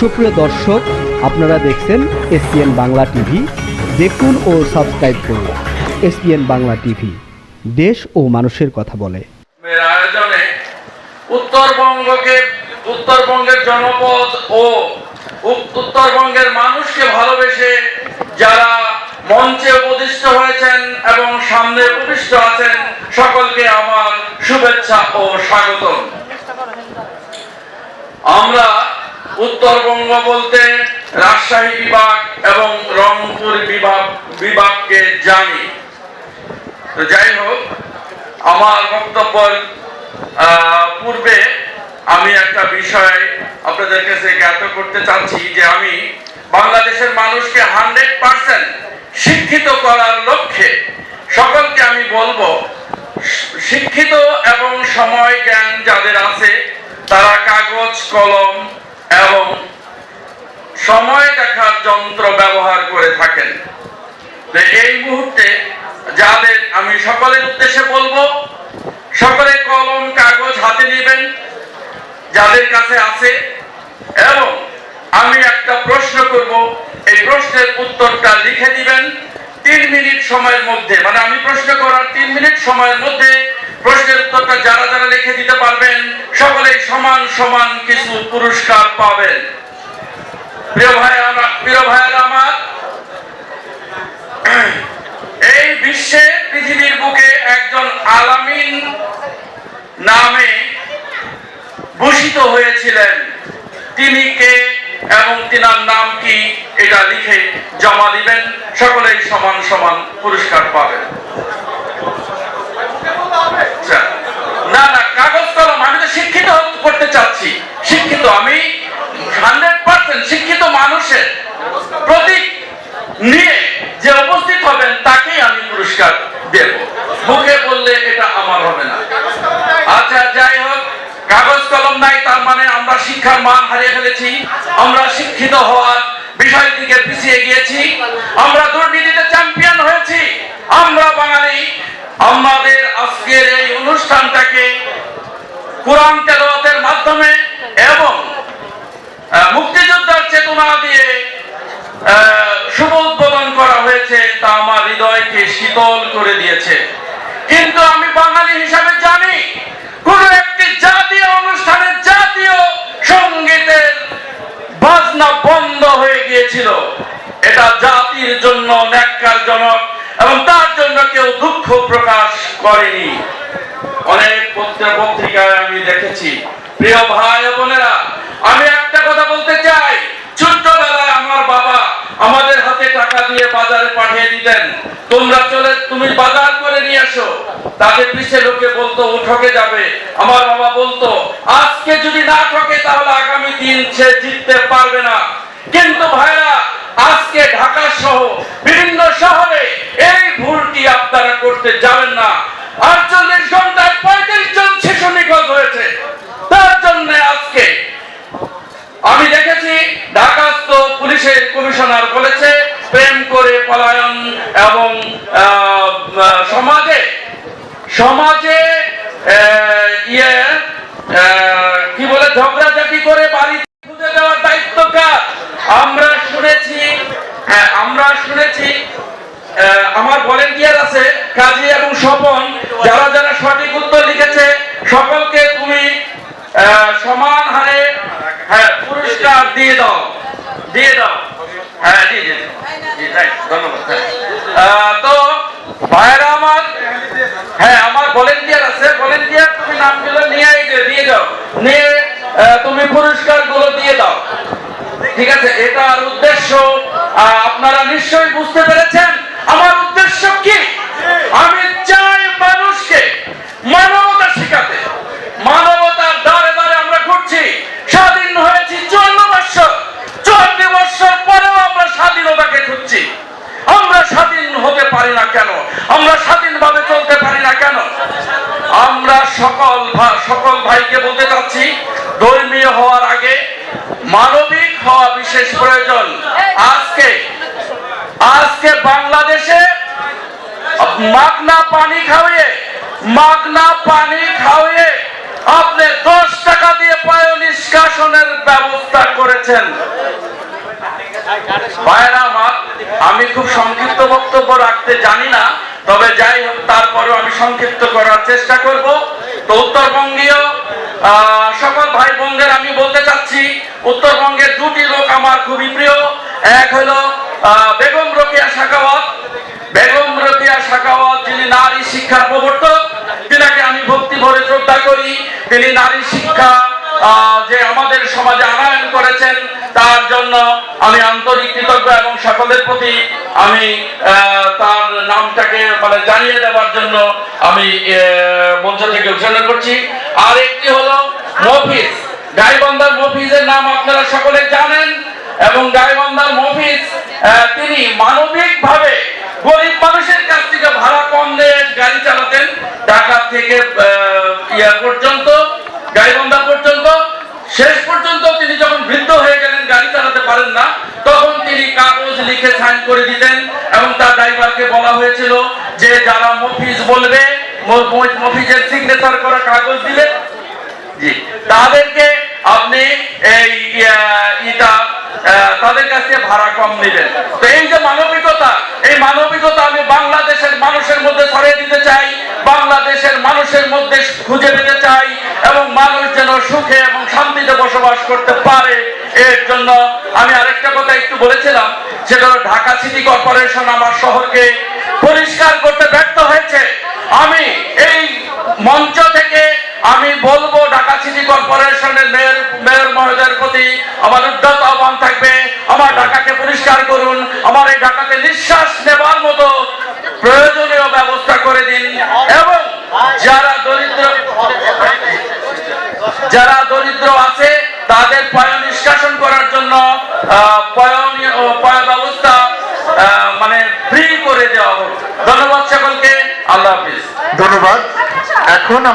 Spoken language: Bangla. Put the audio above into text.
সুপ্রিয় দর্শক, আপনারা দেখছেন এসপিএন বাংলা টিভি। দেখুন ও সাবস্ক্রাইব করুন এসপিএন বাংলা টিভি। দেশ ও মানুষের কথা বলে। আয়োজনে উত্তরবঙ্গকে, উত্তরবঙ্গের জনপদ ও উত্তরবঙ্গের মানুষকে ভালোবেসে যারা মঞ্চে উপদিষ্ট হয়েছেন এবং সামনে উপবিষ্ট আছেন, সকলকে আমার শুভেচ্ছা ও স্বাগতম। আমরা উত্তরবঙ্গ বলতে রাজশাহী বিভাগ এবং রংপুর বিভাগ বিভাগকে জানি। তো যাই হোক আমার বক্তব্যের আহ, পূর্বে আমি একটা বিষয় আপনাদের কাছে জ্ঞাত করতে চাচ্ছি যে আমি বাংলাদেশের মানুষকে হান্ড্রেড পার্সেন্ট শিক্ষিত করার লক্ষ্যে সকলকে আমি বলব শিক্ষিত এবং সময় জ্ঞান যাদের আছে তারা কাগজ কলম এবং সময় দেখার যন্ত্র ব্যবহার করে থাকেন। এই মুহূর্তে যাদের আমি সকলের উদ্দেশ্যে বলব, সকলে কলম, কাগজ হাতে নেবেন, যাদের কাছে আছে, এবং আমি একটা প্রশ্ন করব, এই প্রশ্নের উত্তরটা লিখে দিবেন। তিন মিনিট সময়ের মধ্যে মানে আমি প্রশ্ন করার তিন মিনিট সময়ের মধ্যে প্রশ্নের উত্তরটা যারা যারা লিখে দিতে পারবেন, সকলেই সমান সমান কিছু পুরস্কার পাবেন। প্রিয় ভাই প্রিয় ভাইয়েরা আমার, এই বিশ্বে পৃথিবীর বুকে একজন আলামিন নামে ভূষিত হয়েছিলেন। তিনি কে এবং তিনার নাম কি, এটা লিখে জমা দিবেন। সকলেই সমান সমান পুরস্কার পাবেন আচ্ছা। না না কাগজ কলম আমি তো শিক্ষিত করতে চাচ্ছি শিক্ষিত আমি হান্ড্রেড পার্সেন্ট শিক্ষিত মানুষের প্রতীক নিয়ে যে উপস্থিত হবেন, তাকেই আমি পুরস্কার দেব। মুখে বললে এটা আমার হবে না। আচ্ছা যাই হোক, কাগজ কলম নাই, তার মানে আমরা শিক্ষার মান হারিয়ে ফেলেছি। আমরা শিক্ষিত হওয়ার বিষয় দিকে পিছিয়ে গিয়েছি। আমরা দুর্নীতিতে চ্যাম্পিয়ন হয়েছি। আমরা বাঙালি। আমাদের আজকের এই অনুষ্ঠানটাকে কোরআন শুভ উদ্বোধন করা হয়েছে, তা আমার হৃদয়কে শীতল করে দিয়েছে। কিন্তু আমি বাঙালি হিসাবে জানি, কোন একটি জাতীয় অনুষ্ঠানে জাতীয় সঙ্গীতের বাজনা বন্ধ হয়ে গিয়েছিল। এটা জাতির জন্য ন্যাক্কারজনক এবং তার জন্য কেউ দুঃখ প্রকাশ করেনি। অনেক পত্র পত্রিকায় আমি দেখেছি। প্রিয় ভাই বোনেরা, আমি একটা কথা বলতে চাই। আমাদের হাতে টাকা দিয়ে বাজারে পাঠিয়ে দিতেন তোমরা চলে, তুমি বাজার করে নিয়ে আসো। তাদের পিছে লোকে বলতো, ও ঠকে যাবে। আমার বাবা বলতো, আজকে যদি না ঠকে, তাহলে আগামী দিন সে জিততে পারবে না। কিন্তু ভাইরা, আজকে ঢাকা সহ বিভিন্ন শহরে এই ভুলটি আপনারা করতে যাবেন না আটচল্লিশ ঘন্টায় পঁয়ত্রিশ জন শিশু নিখোঁজ হয়েছে তার জন্য আজকে আমি দেখেছি ঢাকাস্থ পুলিশের কমিশনার বলেছে প্রেম করে পলায়ন এবং সমাজে সমাজে ইয়ে কি বলে, ঝগড়াঝাটি করে বাড়ি খুঁজে দেওয়ার দায়িত্ব কার? আমরা শুনেছি আমরা শুনেছি আমার ভলেন্টিয়ার আছে, কাজী এবং স্বপন, যারা যারা সঠিক উত্তর লিখেছে, সকলকে তুমি সমান হারে হ্যাঁ পুরস্কার দিয়ে দাও। দিয়ে দাও। হ্যাঁ জি জি ধন্যবাদ তো ভাইরা আমার হ্যাঁ আমার ভলেন্টিয়ার আছে। ভলেন্টিয়ার তুমি নামগুলো নিয়ে দিয়ে যাও। নিয়ে তুমি পুরস্কারগুলো দিয়ে দাও। ঠিক আছে? এটার উদ্দেশ্য আপনারা নিশ্চয়ই বুঝতে পেরেছেন? ভাইদেরকে বলতে চাচ্ছি, ধর্মীয় হওয়ার আগে মানবিক হওয়া বিশেষ প্রয়োজন। আজকে আজকে বাংলাদেশে মাগনা পানি খাওয়িয়ে, মাগনা পানি খাওয়িয়ে আপনি দশ টাকা দিয়ে পায় নিষ্কাশনের ব্যবস্থা করেছেন। ভাইরা আমার আমি খুব সংক্ষিপ্ত বক্তব্য রাখতে জানি না, তবে যাই হোক, তারপরেও আমি সংক্ষিপ্ত করার চেষ্টা করব। তো উত্তরবঙ্গীয় সকল ভাই বোনদের আমি বলতে চাচ্ছি, উত্তরবঙ্গের দুটি লোক আমার খুবই প্রিয়। এক হলো বেগম রোকেয়া শাখাওয়াত। বেগম রোকেয়া শাখাওয়াত, যিনি নারী শিক্ষার প্রবর্তক, তিনাকে আমি ভক্তি ভরে শ্রদ্ধা করি। তিনি নারী শিক্ষা যে আমাদের সমাজে আনয়ন করেছেন, তার জন্য আমি আন্তরিক কৃতজ্ঞ এবং সকলের প্রতি আমি তার নামটাকে মানে জানিয়ে দেওয়ার জন্য আমি মঞ্চ থেকে ঘোষণা করছি। আর একটি হলো মফিজ। গাইবান্ধার মফিজের নাম আপনারা সকলে জানেন এবং গাইবান্ধার মফিজ তিনি মানবিক ভাবে গরিব মানুষের কাছ থেকে ভাড়া কম দিয়ে গাড়ি চালাতেন। ঢাকা থেকে ইয়া পর্যন্ত, গাইবান্ধা পর্যন্ত। শেষ পর্যন্ত তিনি যখন বৃদ্ধ হয়ে গেলেন, গাড়ি চালাতে পারেন না, তখন তিনি কাগজ লিখে সাইন করে দিতেন এবং তার ড্রাইভারকে বলা হয়েছিল যে যারা মফিজ বলবে মফিজের সিগনেচার করা কাগজ দিলে জি, তাদেরকে আপনি এই ইটা তাদের কাছ ভাড়া কম নেবেন। তো এই যে মানবিকতা, এই মানবিকতা আমি বাংলাদেশের মানুষের মধ্যে ছড়িয়ে দিতে চাই, বাংলাদেশের মানুষের মধ্যে খুঁজে পেতে চাই, এবং মানুষ যেন সুখে এবং শান্তিতে বসবাস করতে পারে, এর জন্য আমি আরেকটা কথা একটু বলেছিলাম, সেটা হলো ঢাকা সিটি কর্পোরেশন আমার শহরকে পরিষ্কার করতে ব্যর্থ হয়েছে। আমি এই মঞ্চ থেকে আমি বলব, ঢাকা সিটি কর্পোরেশনের মেয়র মেয়র মহোদয়ের প্রতি আমার উদ্যত আহ্বান থাকবে, আমার ঢাকাকে পরিষ্কার করুন, আমার এই ঢাকাতে নিঃশ্বাস নেবার মতো প্রয়োজনীয় ব্যবস্থা করে দিন, এবং যারা দরিদ্র যারা দরিদ্র আছে তাদের পয় নিষ্কাশন করার জন্য পয়- ব্যবস্থা মানে ফ্রি করে দেওয়া হোক। ধন্যবাদ সকলকে। আল্লাহ হাফিজ। ধন্যবাদ। এখন